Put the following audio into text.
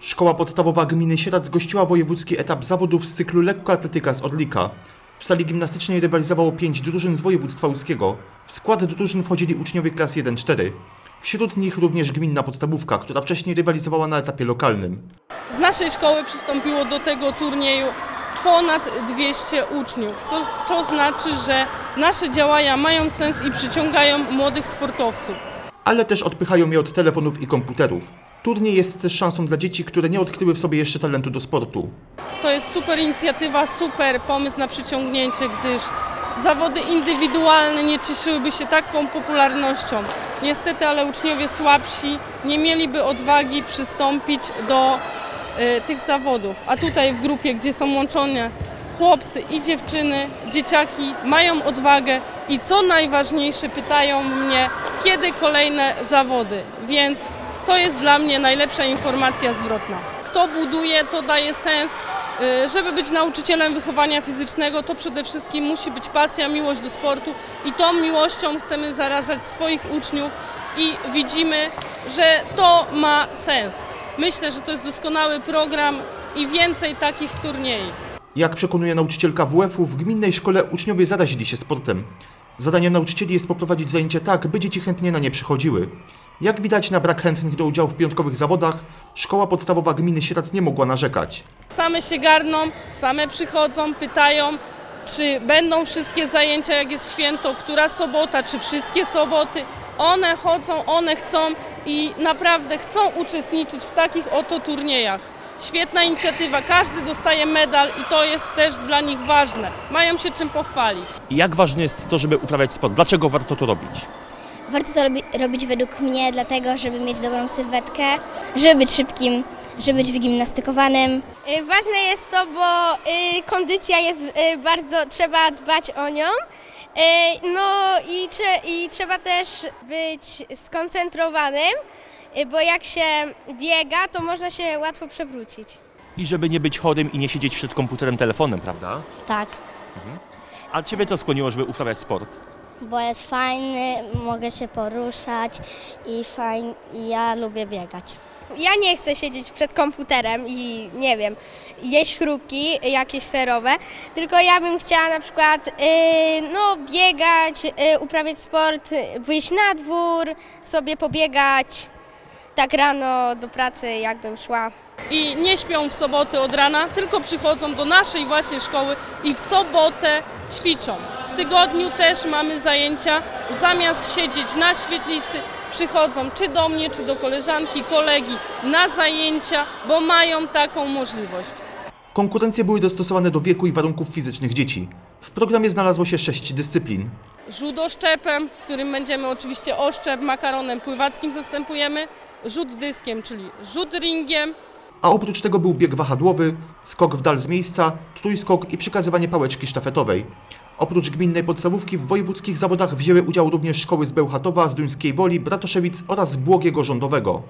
Szkoła podstawowa gminy Sieradz zgościła wojewódzki etap zawodów z cyklu lekkoatletyka z Odlika. W sali gimnastycznej rywalizowało pięć drużyn z województwa łódzkiego. W skład drużyn wchodzili uczniowie klas 1-4. Wśród nich również gminna podstawówka, która wcześniej rywalizowała na etapie lokalnym. Z naszej szkoły przystąpiło do tego turnieju ponad 200 uczniów, co, co znaczy, że nasze działania mają sens i przyciągają młodych sportowców. ale też odpychają je od telefonów i komputerów. Turniej jest też szansą dla dzieci, które nie odkryły w sobie jeszcze talentu do sportu. To jest super inicjatywa, super pomysł na przyciągnięcie, gdyż zawody indywidualne nie cieszyłyby się taką popularnością. Niestety, ale uczniowie słabsi nie mieliby odwagi przystąpić do e, tych zawodów. A tutaj w grupie, gdzie są łączone chłopcy i dziewczyny, dzieciaki mają odwagę i co najważniejsze pytają mnie, kiedy kolejne zawody. Więc to jest dla mnie najlepsza informacja zwrotna. Kto buduje, to daje sens. Y, Żeby być nauczycielem wychowania fizycznego, to przede wszystkim musi być pasja, miłość do sportu i tą miłością chcemy zarażać swoich uczniów i widzimy, że to ma sens. Myślę, że to jest doskonały program i więcej takich turniejów. Jak przekonuje nauczycielka WF-u, w gminnej szkole uczniowie zarazili się sportem. Zadaniem nauczycieli jest poprowadzić zajęcia tak, by dzieci chętnie na nie przychodziły. Jak widać na brak chętnych do udziału w piątkowych zawodach, szkoła podstawowa gminy Sieradz nie mogła narzekać. Same się garną, same przychodzą, pytają, czy będą wszystkie zajęcia, jak jest święto, która sobota, czy wszystkie soboty. One chodzą, one chcą i naprawdę chcą uczestniczyć w takich oto turniejach. Świetna inicjatywa, każdy dostaje medal i to jest też dla nich ważne. Mają się czym pochwalić. Jak ważne jest to, żeby uprawiać sport? Dlaczego warto to robić? Warto to robi, robić według mnie, dlatego żeby mieć dobrą sylwetkę, żeby być szybkim, żeby być wygimnastykowanym. Y, Ważne jest to, bo y, kondycja jest y, bardzo, trzeba dbać o nią. Y, No i, i trzeba też być skoncentrowanym, y, bo jak się biega, to można się łatwo przewrócić. I żeby nie być chorym i nie siedzieć przed komputerem, telefonem, prawda? Tak, A Ciebie co skłoniło, żeby uprawiać sport? Bo jest fajny, mogę się poruszać i fajn, i ja lubię biegać. Ja nie chcę siedzieć przed komputerem i nie wiem, jeść chrupki jakieś serowe, tylko ja bym chciała na przykład y, no, biegać, y, uprawiać sport, wyjść na dwór, sobie pobiegać tak rano do pracy, jakbym szła. I nie śpią w soboty od rana, tylko przychodzą do naszej właśnie szkoły i w sobotę ćwiczą. W tygodniu też mamy zajęcia, zamiast siedzieć na świetlicy, przychodzą czy do mnie, czy do koleżanki, kolegi na zajęcia, bo mają taką możliwość. Konkurencje były dostosowane do wieku i warunków fizycznych dzieci. W programie znalazło się sześć dyscyplin. Rzut oszczepem, w którym będziemy oczywiście oszczep makaronem pływackim zastępujemy, rzut dyskiem, czyli rzut ringiem, A oprócz tego był bieg wahadłowy, skok w dal z miejsca, trójskok i przekazywanie pałeczki sztafetowej. Oprócz gminnej podstawówki w wojewódzkich zawodach wzięły udział również szkoły z Bełchatowa, z Duńskiej Woli, Bratoszewic oraz z Błogiego Rządowego.